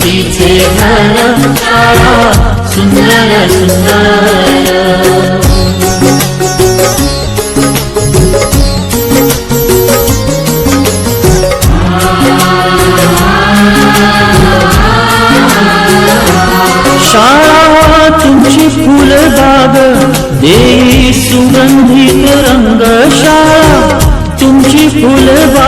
सरस्वतीचे सुंदर सुंदर. शाळा तुमची फुलबाग देई सुगंधित रंग शाळा तुमची फुलबाग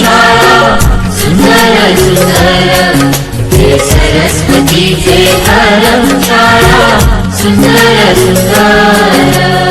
सरस्वतीचे घर शाळा सुंदर सुंदर।